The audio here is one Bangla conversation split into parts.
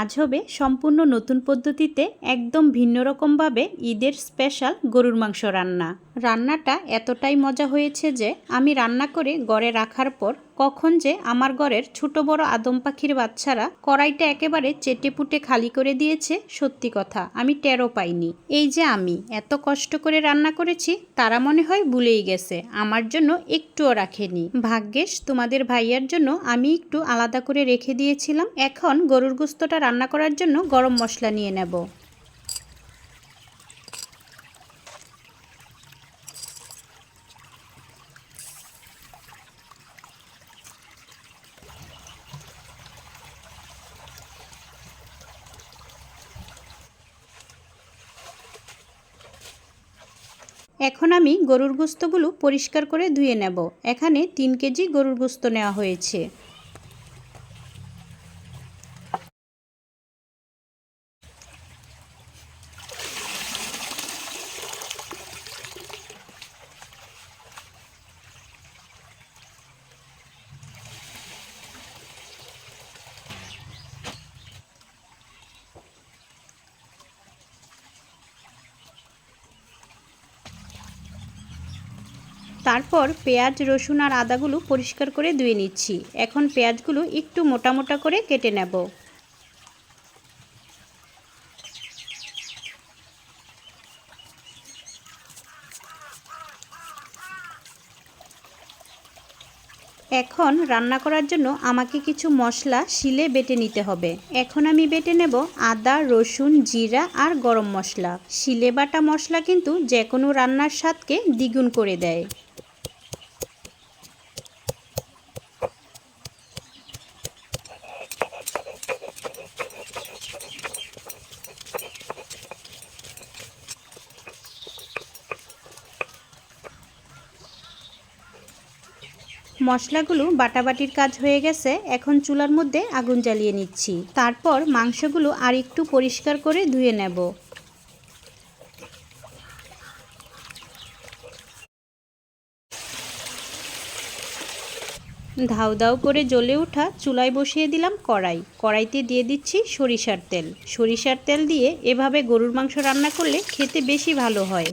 আজ হবে সম্পূর্ণ নতুন পদ্ধতিতে একদম ভিন্ন রকমভাবে ঈদের স্পেশাল গরুর মাংস রান্না। রান্নাটা এতটাই মজা হয়েছে যে আমি রান্না করে গড়ে রাখার পর কখন যে আমার ঘরের ছোট বড় আদম পাখির বাচ্চারা কড়াইটা একেবারে চেটে পুটে খালি করে দিয়েছে, সত্যি কথা, আমি টেরও পাইনি। এই যে আমি, এত কষ্ট করে রান্না করেছি, তারা মনে হয় ভুলেই গেছে, আমার জন্য একটুও রাখেনি। ভাগ্যেশ, তোমাদের ভাইয়ার জন্য আমি একটু আলাদা করে রেখে দিয়েছিলাম, এখন গরুর গুস্তটা রান্না করার জন্য গরম মশলা নিয়ে নেব। এখন আমি গরুর গোস্তগুলো পরিষ্কার করে ধুয়ে নেব। এখানে তিন কেজি গরুর গোস্ত নেওয়া হয়েছে। তারপর পেঁয়াজ, রসুন আর আদাগুলো পরিষ্কার করে ধুয়ে নিচ্ছি। এখন পেঁয়াজগুলো একটু মোটা মোটা করে কেটে নেব। এখন রান্না করার জন্য আমাকে কিছু মশলা শিলে বেটে নিতে হবে। এখন আমি বেটে নেব আদা, রসুন, জিরা আর গরম মশলা। শিলে বাটা মশলা কিন্তু যে কোনো রান্নার স্বাদকে দ্বিগুণ করে দেয়। মশলাগুলো বাটাবাটির কাজ হয়ে গেছে, এখন চুলার মধ্যে আগুন জ্বালিয়ে নিচ্ছি। তারপর মাংসগুলো আর একটু পরিষ্কার করে ধুয়ে নেব। ধাউ ধাউ করে জ্বলে ওঠা চুলায় বসিয়ে দিলাম কড়াই। কড়াইতে দিয়ে দিচ্ছি সরিষার তেল। সরিষার তেল দিয়ে এভাবে গরুর মাংস রান্না করলে খেতে বেশি ভালো হয়।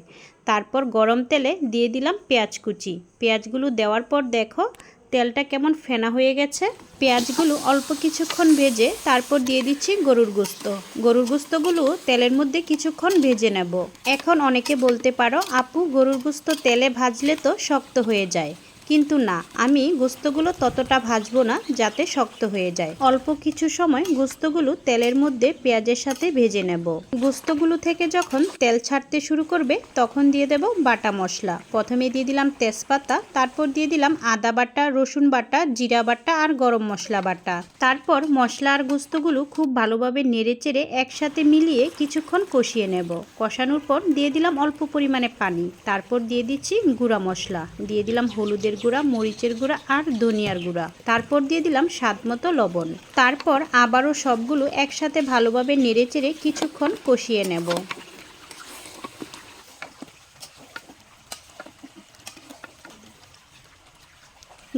তারপর গরম তেলে দিয়ে দিলাম পেঁয়াজ কুচি। পেঁয়াজগুলো দেওয়ার পর দেখো তেলটা কেমন ফেনা হয়ে গেছে। পেঁয়াজগুলো অল্প কিছুক্ষণ ভেজে তারপর দিয়ে দিচ্ছি গরুর গোস্ত। গরুর গোস্তগুলো তেলের মধ্যে কিছুক্ষণ ভেজে নেব। এখন অনেকে বলতে পারো, আপু, গরুর গোস্ত তেলে ভাজলে তো শক্ত হয়ে যায়। কিন্তু না, আমি গোস্তগুলো ততটা ভাজবো না যাতে শক্ত হয়ে যায়। অল্প কিছু সময় গোস্তগুলো তেলের মধ্যে পেঁয়াজের সাথে ভেজে নেব। গোস্তগুলো থেকে যখন তেল ছাড়তে শুরু করবে, তখন দিয়ে দেব বাটা মশলা। প্রথমে দিয়ে দিলাম তেজপাতা, তারপর দিয়ে দিলাম আদা বাটা, রসুন বাটা, জিরা বাটা আর গরম মশলা বাটা। তারপর মশলা আর গোস্তগুলো খুব ভালোভাবে নেড়ে চেড়ে একসাথে মিলিয়ে কিছুক্ষণ কষিয়ে নেব। কষানোর পর দিয়ে দিলাম অল্প পরিমাণে পানি। তারপর দিয়ে দিচ্ছি গুঁড়া মশলা। দিয়ে দিলাম হলুদের গুঁড়া, মরিচের গুঁড়া আর ধনিয়ার গুঁড়া। তারপর দিয়ে দিলাম স্বাদ মতো লবণ। তারপর আবারও সবগুলো একসাথে ভালোভাবে নেড়েচেড়ে কিছুক্ষণ কষিয়ে নেব।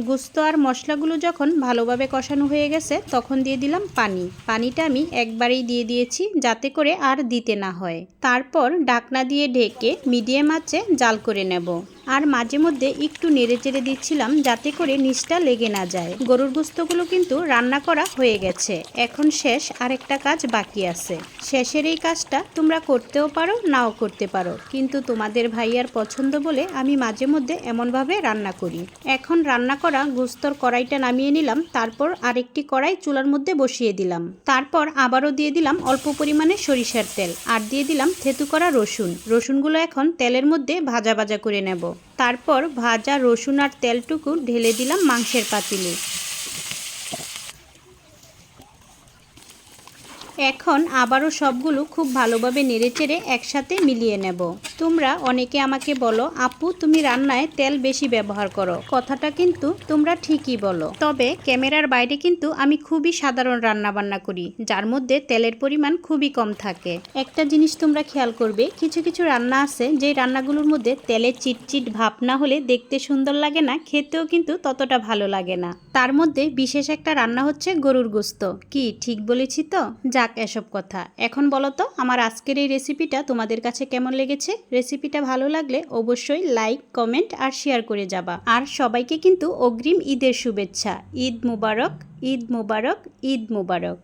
গুস্ত আর মশলাগুলো যখন ভালোভাবে কষানো হয়ে গেছে, তখন দিয়ে দিলাম পানি। পানিটা আমি একবারেই দিয়ে দিয়েছি যাতে করে আর দিতে না হয়। তারপর ডাকনা দিয়ে ঢেকে মিডিয়াম আঁচে জাল করে নেব। আর মাঝে মধ্যে একটু নেড়ে চেড়ে দিচ্ছিলাম যাতে করে নিচটা লেগে না যায়। গরুর গুস্তগুলো কিন্তু রান্না করা হয়ে গেছে। এখন শেষ আরেকটা কাজ বাকি আছে। শেষের এই কাজটা তোমরা করতেও পারো, নাও করতে পারো। কিন্তু তোমাদের ভাইয়ার পছন্দ বলে আমি মাঝে মধ্যে এমনভাবে রান্না করি। এখন রান্না করা গুস্তর কড়াইটা নামিয়ে নিলাম, তারপর আরেকটি কড়াই চুলার মধ্যে বসিয়ে দিলাম। তারপর আবারও দিয়ে দিলাম অল্প পরিমাণে সরিষার তেল। আর দিয়ে দিলাম থেতু করা রসুন। রসুনগুলো এখন তেলের মধ্যে ভাজা ভাজা করে নেব। তারপর ভাজা রসুন আর তেলটুকু ঢেলে দিলাম মাংসের পাতিলে। এখন আবারও সবগুলো খুব ভালোভাবে নেড়েচেড়ে একসাথে মিলিয়ে নেব। তোমরা অনেকে আমাকে বলো, আপু, তুমি রান্নায় তেল বেশি ব্যবহার করো। কথাটা কিন্তু তোমরা ঠিকই বলো। তবে ক্যামেরার বাইরে কিন্তু আমি খুবই সাধারণ রান্না বান্না করি, যার মধ্যে তেলের পরিমাণ খুবই কম থাকে। একটা জিনিস তোমরা খেয়াল করবে, কিছু কিছু রান্না আছে যে রান্নাগুলোর মধ্যে তেলে চিটচিট ভাব না হলে দেখতে সুন্দর লাগে না, খেতেও কিন্তু ততটা ভালো লাগে না। তার মধ্যে বিশেষ একটা রান্না হচ্ছে গরুর গোস্ত। কি, ঠিক বলেছি তো? যাক যাক এসব কথা। এখন বলো তো, আমার আজকের এই রেসিপিটা তোমাদের কাছে কেমন লেগেছে? রেসিপিটা ভালো লাগলে অবশ্যই লাইক কমেন্ট আর শেয়ার করে যাবা। আর সবাইকে কিন্তু অগ্রিম ঈদের শুভেচ্ছা। ঈদ মুবারক ঈদ মুবারক ঈদ মুবারক।